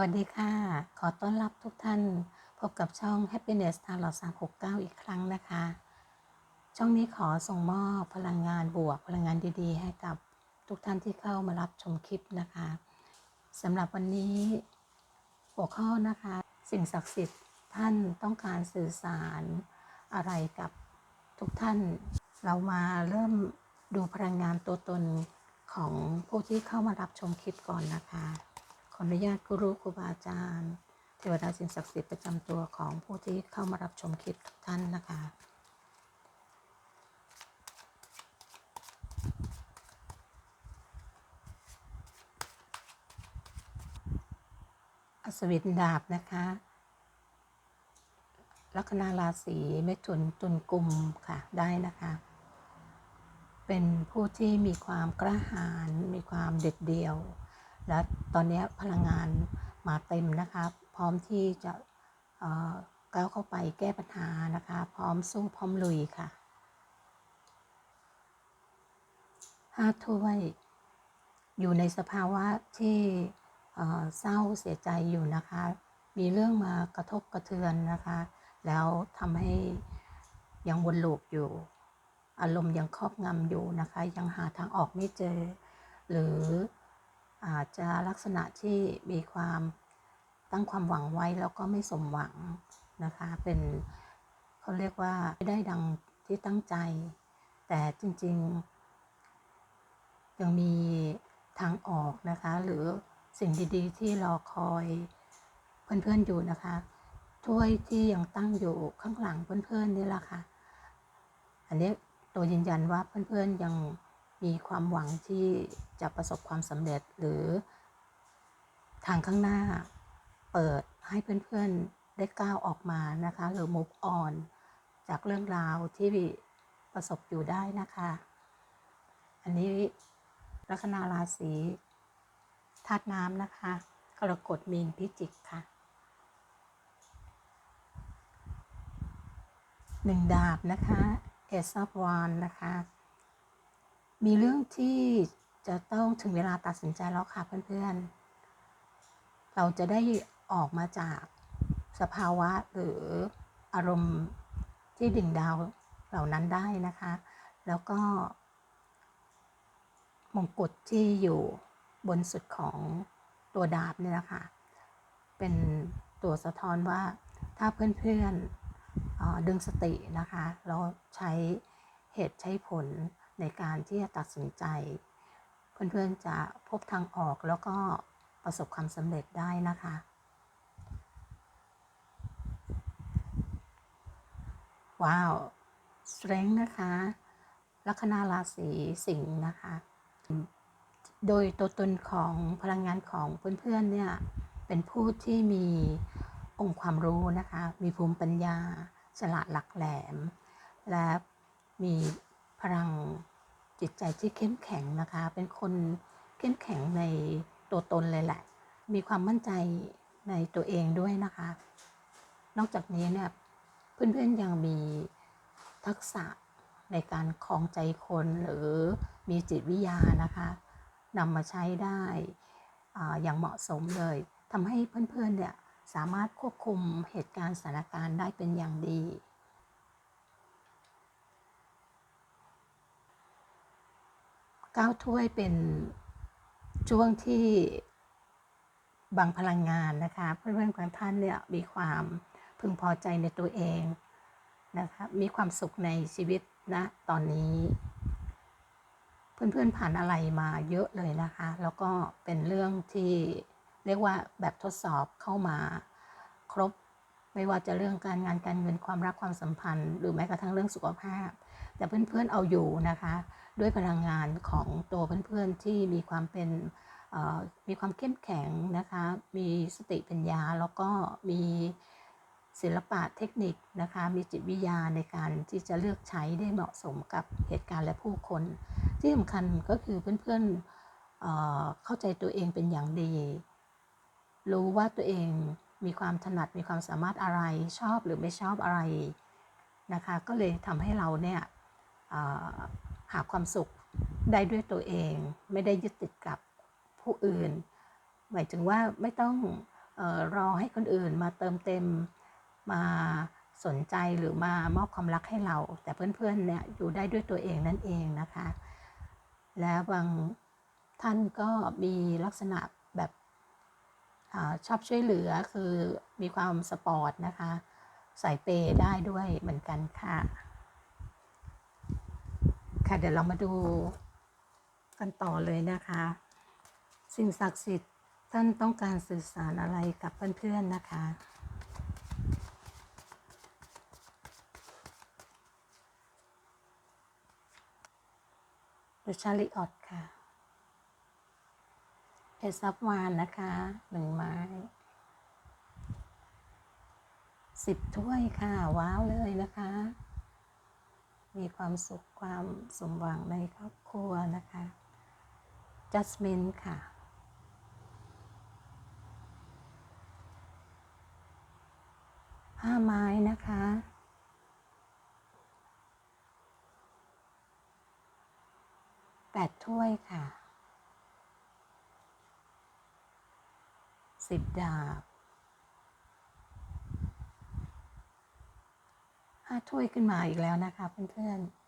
วัสดีค่ะ ขอต้อนรับทุกท่าน พบกับช่อง Happiness ทางหลอด369 อีกครั้งนะคะ ช่องนี้ขอส่งมอบพลังงานบวกพลังงานดีๆ ให้กับทุกท่านที่เข้ามารับชมคลิปนะคะสำหรับวันนี้ หัวข้อนะคะ สิ่งศักดิ์สิทธิ์ท่านต้องการสื่อสารอะไรกับทุกท่าน เรามาเริ่มดูพลังงานตัวตนของผู้ที่เข้ามารับชมคลิปก่อนนะคะ ขออนุญาตครูครูบาอาจารย์ เทวดาสิ่งศักดิ์สิทธิ์ประจำตัวของผู้ที่เข้ามารับชมคลิปทุกท่านนะคะอัศวินดาบนะคะ ลัคนาราศีเมถุนตุลกุมค่ะได้นะคะ เป็นผู้ที่มีความกระหายมีความเด็ดเดี่ยว และตอนนี้พลังงานมาเต็มนะคะ พร้อมที่จะก้าวเข้าไปแก้ปัญหานะคะ พร้อมสู้พร้อมลุยค่ะห้าถ้วยอยู่ในสภาวะที่เอ่อเศร้าเสียใจอยู่นะคะ มีเรื่องมากระทบกระเทือนนะคะ แล้วทำให้ยังวนลูปอยู่ อารมณ์ยังครอบงำอยู่นะคะ ยังหาทางออกไม่เจอ หรือ อาจจะลักษณะที่มีความตั้งความหวังไว้แล้วก็ไม่สมหวังนะคะ เป็นเขาเรียกว่าไม่ได้ดังที่ตั้งใจ แต่จริงๆ ยังมีทางออกนะคะ หรือสิ่งดีๆ ที่รอคอยเพื่อนๆอยู่นะคะถ้วยที่ยังตั้งอยู่ข้างหลังเพื่อนๆนี่แหละค่ะ อันนี้ตัวยืนยันว่าเพื่อนๆยัง มีความหวังที่จะประสบความสำเร็จหรือทางข้างหน้าเปิดให้เพื่อนๆได้ก้าวออกมานะคะหรือ move on จากเรื่องราวที่ประสบอยู่ได้นะคะ อันนี้ลัคนาราศีธาตุน้ำนะคะกรกฎมีนพิจิกค่ะหนึ่งดาบนะคะเอซอฟวานนะคะ มีเรื่องที่จะต้องถึงเวลาตัดสินใจแล้วค่ะเพื่อนๆ เราจะได้ออกมาจากสภาวะหรืออารมณ์ที่ดิ่งดาวเหล่านั้นได้นะคะ แล้วก็มงกุฎที่อยู่บนสุดของตัวดาบเนี่ยนะคะ เป็นตัวสะท้อนว่าถ้าเพื่อนๆดึงสตินะคะ แล้วใช้เหตุใช้ผล ในการที่จะตัดสินใจ เพื่อนๆจะพบทางออกแล้วก็ประสบความสำเร็จได้นะคะว้าว strength นะคะ ลัคนาราศีสิงห์นะคะ โดยตัวตนของพลังงานของเพื่อนๆเนี่ย เป็นผู้ที่มีองค์ความรู้นะคะ มีภูมิปัญญา ฉลาดหลักแหลม และมี พลังจิตใจที่เข้มแข็งนะคะ เป็นคนเข้มแข็งในตัวตนเลยแหละ มีความมั่นใจในตัวเองด้วยนะคะ นอกจากนี้เนี่ยเพื่อนๆยังมีทักษะในการคลองใจคนหรือมีจิตวิทยานะคะนำมาใช้ได้อย่างเหมาะสมเลยทำให้เพื่อนๆเนี่ยสามารถควบคุมเหตุการณ์สถานการณ์ได้เป็นอย่างดี ก้าถ้วยเป็นช่วงที่บางพลังงานนะคะเพื่อนๆของท่านเนี่ยมีความพึงพอใจในตัวเองนะคะมีความสุขในชีวิตนะตอนนี้ เพื่อนๆผ่านอะไรมาเยอะเลยนะคะ แล้วก็เป็นเรื่องที่เรียกว่าแบบทดสอบเข้ามาครบ ไม่ว่าจะเรื่องการงานการเงินความรักความสัมพันธ์ หรือแม้กระทั่งเรื่องสุขภาพ แต่เพื่อนๆเอาอยู่นะคะ ด้วยพลังงานของตัวเพื่อนๆที่มีความเป็นมีความเข้มแข็งนะคะ มีสติปัญญาแล้วก็มีศิลปะเทคนิคนะคะ มีจิตวิทยาในการที่จะเลือกใช้ได้เหมาะสมกับเหตุการณ์และผู้คน ที่สำคัญก็คือเพื่อนๆเเข้าใจตัวเองเป็นอย่างดี รู้ว่าตัวเอง มีความถนัดมีความสามารถอะไรชอบหรือไม่ชอบอะไรนะคะ ก็เลยทำให้เราเนี่ยหาความสุขได้ด้วยตัวเอง ไม่ได้ยึดติดกับผู้อื่น หมายถึงว่าไม่ต้องออรอให้คนอื่นมาเติมเต็มมาสนใจหรือมามอบความรักให้เรา แต่เพื่อนๆเนี่ยอยู่ได้ด้วยตัวเองนั่นเองนะคะ แล้วบางท่านก็มีลักษณะ ชอบช่วยเหลือคือมีความสปอร์ตนะคะใส่เปย์ได้ด้วยเหมือนกันค่ะ ค่ะเดี๋ยวเรามาดูกันต่อเลยนะคะ สิ่งศักดิ์สิทธิ์ท่านต้องการสื่อสารอะไรกับเพื่อนๆนะคะดูชาลิออตค่ะ เพชรซับวานนะคะหนึ่งไม้สิบถ้วยค่ะ ว้าวเลยนะคะ มีความสุขความสมหวังในครอบครัวนะคะจัสมินค่ะห้าไม้นะคะแปดถ้วยค่ะ สิบดาบห้าถ้วยขึ้นมาอีกแล้วนะคะเพื่อนๆ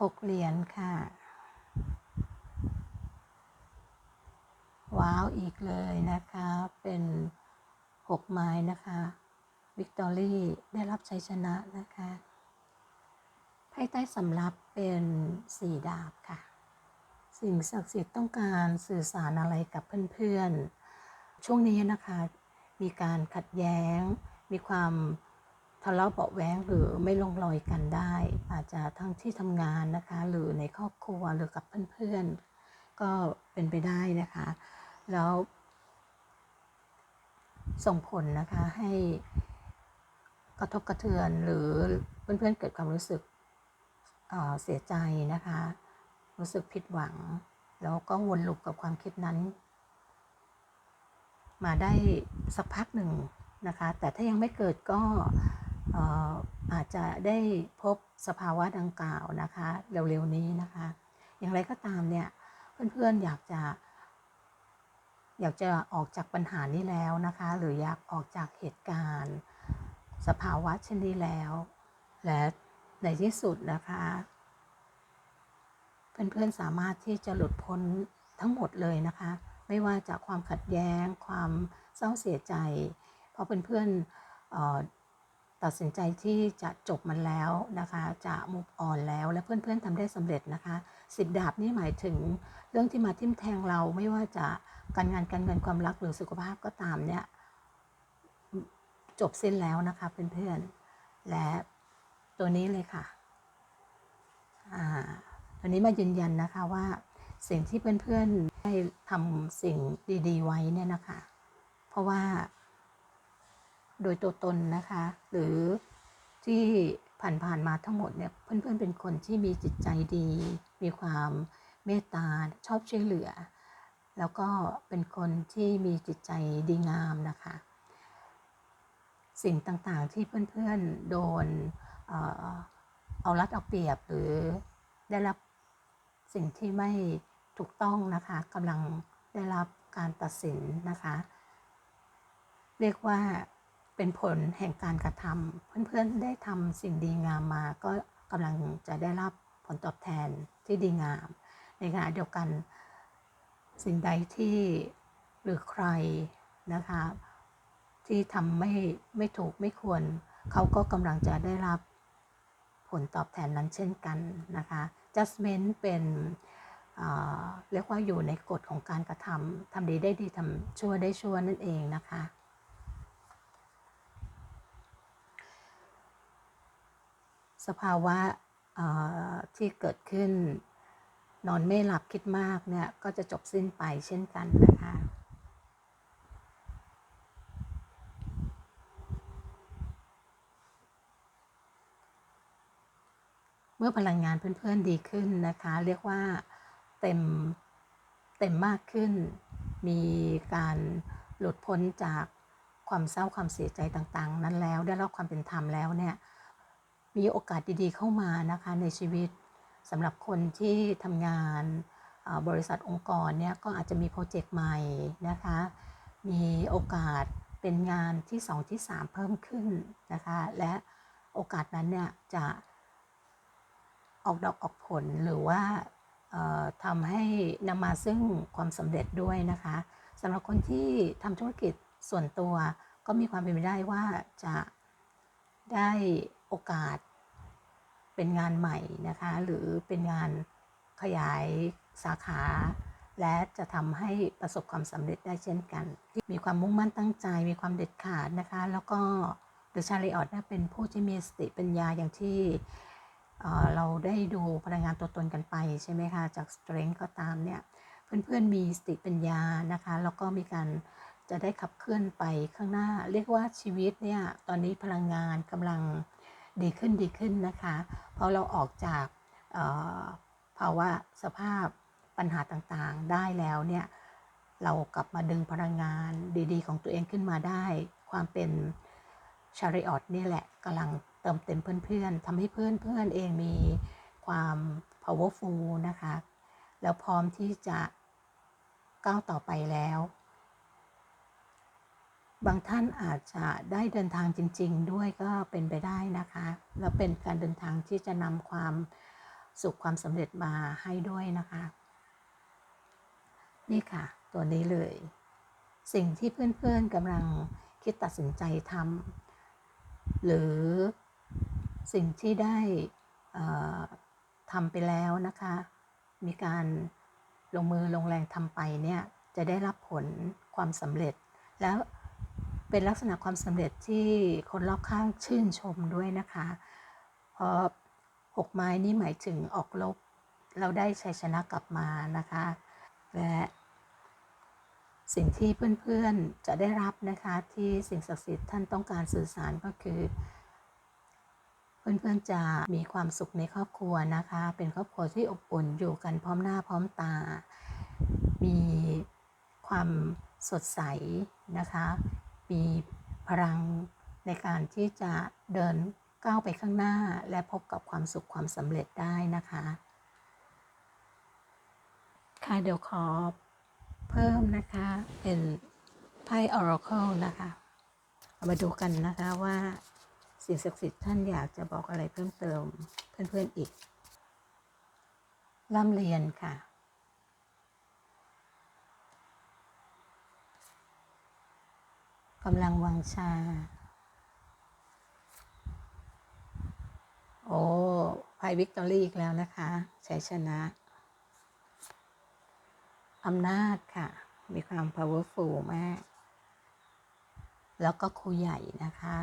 หกเหรียญค่ะ ว้าวอีกเลยนะคะ เป็นหกไม้นะคะวิกตอรี่ได้รับชัยชนะนะคะไพ่ใต้สำรับเป็นสี่ดาบค่ะ สิ่งศักดิ์สิทธิ์ต้องการสื่อสารอะไรกับเพื่อนๆ ช่วงนี้นะคะ มีการขัดแย้ง มีความทะเลาะเบาะแวงหรือไม่ลงรอยกันได้ อาจจะทั้งที่ทำงานนะคะ หรือในครอบครัวหรือกับเพื่อนๆ ก็เป็นไปได้นะคะ แล้วส่งผลนะคะให้กระทบกระเทือนหรือเพื่อนๆเกิดความรู้สึกเเสียใจนะคะ รู้สึกผิดหวัง แล้วก็วนลูปกับความคิดนั้น มาได้สักพักหนึ่งนะคะ แต่ถ้ายังไม่เกิดก็อาจจะได้พบสภาวะดังกล่าวนะคะ เร็วๆนี้นะคะ อย่างไรก็ตามเนี่ยเพื่อนๆอยากจะอยากจะออกจากปัญหานี้แล้วนะคะ หรืออยากออกจากเหตุการณ์ สภาวะเช่นนี้แล้ว และในที่สุดนะคะ เพื่อนๆสามารถที่จะหลุดพ้นทั้งหมดเลยนะคะ ไม่ว่าจากความขัดแย้ง ความเศร้าเสียใจ เพราะเพื่อนๆตัดสินใจที่จะจบมันแล้วนะคะ จะมุกอ่อนแล้วและเพื่อนๆทำได้สำเร็จนะคะสิบดาบนี่หมายถึงเรื่องที่มาทิ่มแทงเราไม่ว่าจะการงานการเงินความรักหรือสุขภาพก็ตามเนี่ยจบสิ้นแล้วนะคะเพื่อนๆและตัวนี้เลยค่ะตั วนี้มายืนยันนะคะว่าสิ่งที่เพื่อนๆได้ทำสิ่งดีๆไว้เนี่ยนะคะ เพราะว่า โดยตัวตนนะคะ หรือที่ผ่านๆมาทั้งหมดเนี่ยเพื่อนๆเป็นคนที่มีจิตใจดี มีความเมตตาชอบช่วยเหลือ แล้วก็เป็นคนที่มีจิตใจดีงามนะคะ สิ่งต่างๆที่เพื่อนๆโดนเอารัดเอาเปรียบหรือได้รับ สิ่งที่ไม่ถูกต้องนะคะกำลังได้รับการตัดสินนะคะ เรียกว่าเป็นผลแห่งการกระทำเพื่อนๆได้ทำสิ่งดีงามมา ก็กำลังจะได้รับผลตอบแทนที่ดีงาม ในขณะเดียวกันสิ่งใดที่หรือใครนะคะ ที่ทำไม่ไม่ถูกไม่ควร เขาก็กำลังจะได้รับผลตอบแทนนั้นเช่นกันนะคะ judgment เป็นเรียกว่าอยู่ในกฎของการกระทำทำดีได้ดีทำชั่วได้ชั่วนั่นเองนะคะ สภาวะที่เกิดขึ้นนอนไม่หลับคิดมากเนี่ย ก็จะจบสิ้นไปเช่นกันนะคะ เมื่อพลังงานเพื่อนๆดีขึ้นนะคะ เรียกว่าเต็มเต็มมากขึ้น มีการหลุดพ้นจากความเศร้าความเสียใจต่างๆ นั้นแล้วได้รับความเป็นธรรมแล้วเนี่ยมีโอกาสดีๆเข้ามานะคะในชีวิตสำหรับคนที่ทำงานบริษัทองค์กรเนี่ยก็อาจจะมีโปรเจกต์ใหม่นะคะ มีโอกาสเป็นงานที่ 2 ที่ 3 เพิ่มขึ้นนะคะ และโอกาสนั้นเนี่ยจะ ออกดอกออกผลหรือว่าทำให้นำมาซึ่งความสำเร็จด้วยนะคะสำหรับคนที่ทำธุรกิจส่วนตัวก็มีความเป็นไปได้ว่าจะได้โอกาสเป็นงานใหม่นะคะ หรือเป็นงานขยายสาขา และจะทำให้ประสบความสำเร็จได้เช่นกัน มีความมุ่งมั่นตั้งใจ มีความเด็ดขาดนะคะ แล้วก็เดอะชาลีออดเนี่ยเป็นผู้ที่มีสติปัญญาอย่างที่ เราได้ดูพลังงานตัวตนกันไปใช่ไหมคะ จากสเตร n g t h ก็ตามเนี่ย เพื่อนๆมีสติปัญญานะคะ แล้วก็มีการจะได้ขับเคลื่อนไปข้างหน้า เรียกว่าชีวิตเนี่ยตอนนี้พลังงานกำลังดีขึ้นดีขึ้นนะคะเพราะเราออกจากภาวะสภาพปัญหาต่างๆได้แล้วเนี่ยเรากลับมาดึงพลังงานดีๆ ของตัวเองขึ้นมาได้ ความเป็นชาริออตนี่แหละกำลัง เติมเต็มเพื่อนๆทำให้เพื่อนๆเองมีความ powerful นะคะ แล้วพร้อมที่จะก้าวต่อไปแล้ว บางท่านอาจจะได้เดินทางจริง ๆ ด้วยก็เป็นไปได้นะคะ แล้วเป็นการเดินทางที่จะนำความสุขความสำเร็จมาให้ด้วยนะคะ นี่ค่ะ ตัวนี้เลย สิ่งที่เพื่อนๆกำลังคิดตัดสินใจทำหรือ สิ่งที่ได้ทำไปแล้วนะคะ มีการลงมือลงแรงทำไปเนี่ยจะได้รับผลความสำเร็จ แล้วเป็นลักษณะความสำเร็จที่คนรอบข้างชื่นชมด้วยนะคะ เพราะหกไม้นี่หมายถึงออกลบ เราได้ชัยชนะกลับมานะคะ และสิ่งที่เพื่อนๆจะได้รับนะคะที่สิ่งศักดิ์สิทธิ์ท่านต้องการสื่อสารก็คือ เพื่อนๆจะมีความสุขในครอบครัวนะคะ เป็นครอบครัวที่อบอุ่นอยู่กันพร้อมหน้าพร้อมตา มีความสดใสนะคะ มีพลังในการที่จะเดินก้าวไปข้างหน้าและพบกับความสุขความสำเร็จได้นะคะ ค่ะเดี๋ยวขอเพิ่มนะคะเป็นไพ่ Oracle นะคะ เอามาดูกันนะคะว่า สิ่งศักดิ์สิทธิ์ท่านอยากจะบอกอะไรเพิ่มเติมเพื่อนๆอีกร่ำเรียนค่ะ กำลังวังชา โอ้ไพ่วิกตอรี่อีกแล้วนะคะชัยชนะ อำนาจค่ะ มีความ powerful มาก แล้วก็ครูใหญ่นะคะ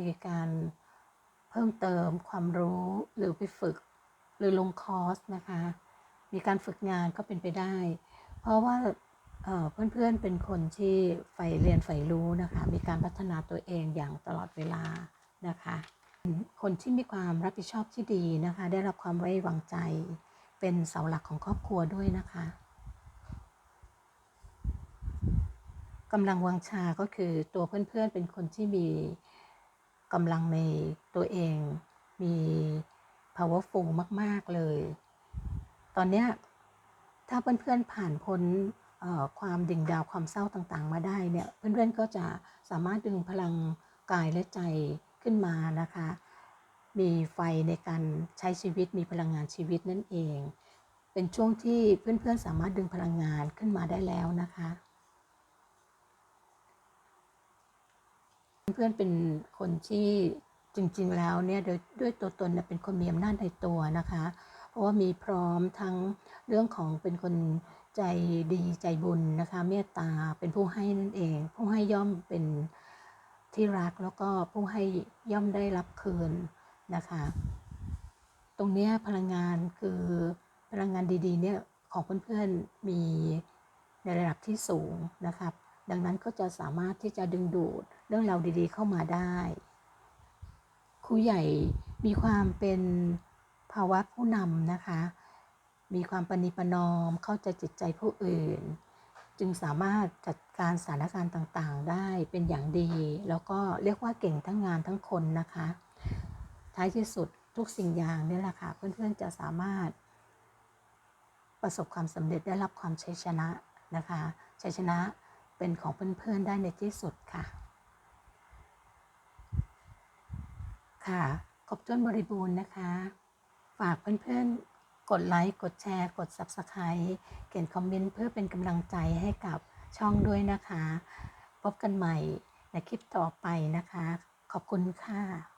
มีการเพิ่มเติมความรู้หรือไปฝึกหรือลงคอร์สนะคะ มีการฝึกงานก็เป็นไปได้ เพราะว่าเพื่อนๆเป็นคนที่ใฝ่เรียนใฝ่รู้นะคะ มีการพัฒนาตัวเองอย่างตลอดเวลานะคะ คนที่มีความรับผิดชอบที่ดีนะคะ ได้รับความไว้วางใจ เป็นเสาหลักของครอบครัวด้วยนะคะกำลังวังชาก็คือตัวเพื่อนๆเป็นคนที่มี กำลังในตัวเองมี powerful มาก ๆ เลย ตอนนี้ถ้าเพื่อนๆผ่านพ้นความดิ่งดาวความเศร้าต่างๆ มาได้เนี่ยเพื่อนๆก็จะสามารถดึงพลังกายและใจขึ้นมานะคะ มีไฟในการใช้ชีวิตมีพลังงานชีวิตนั่นเอง เป็นช่วงที่เพื่อนๆสามารถดึงพลังงานขึ้นมาได้แล้วนะคะ เพื่อนเป็นคนที่จริงๆแล้วเนี่ยโดยด้วยตัวตนเป็นคนมีอำนาจในตัวนะคะ เพราะว่ามีพร้อมทั้งเรื่องของเป็นคนใจดีใจบุญนะคะเมตตาเป็นผู้ให้นั่นเอง ผู้ให้ย่อมเป็นที่รักแล้วก็ผู้ให้ย่อมได้รับคืนนะคะ ตรงนี้พลังงานคือพลังงานดีๆเนี่ยของเพื่อนๆมีในระดับที่สูงนะครับ ดังนั้นก็จะสามารถที่จะดึงดูด เรื่องราวดีๆ เข้ามาได้ครูใหญ่มีความเป็นภาวะผู้นำนะคะ มีความปณิปนอมเข้าใจจิตใจผู้อื่น จึงสามารถจัดการสถานการณ์ต่างๆ ได้เป็นอย่างดี แล้วก็เรียกว่าเก่งทั้งงานทั้งคนนะคะ ท้ายที่สุดทุกสิ่งอย่างนี่แหละค่ะ เพื่อนๆจะสามารถ ประสบความสำเร็จได้รับความชัยชนะนะคะชัยชนะเป็นของเพื่อนๆได้ในที่สุดค่ะ ค่ะครบจ้นบริบูรณ์นะคะ ฝากเพื่อนๆ กดไลค์ กดแชร์ กด Subscribe เขียนคอมเมนต์เพื่อเป็นกำลังใจให้กับช่องด้วยนะคะ พบกันใหม่ในคลิปต่อไปนะคะ ขอบคุณค่ะ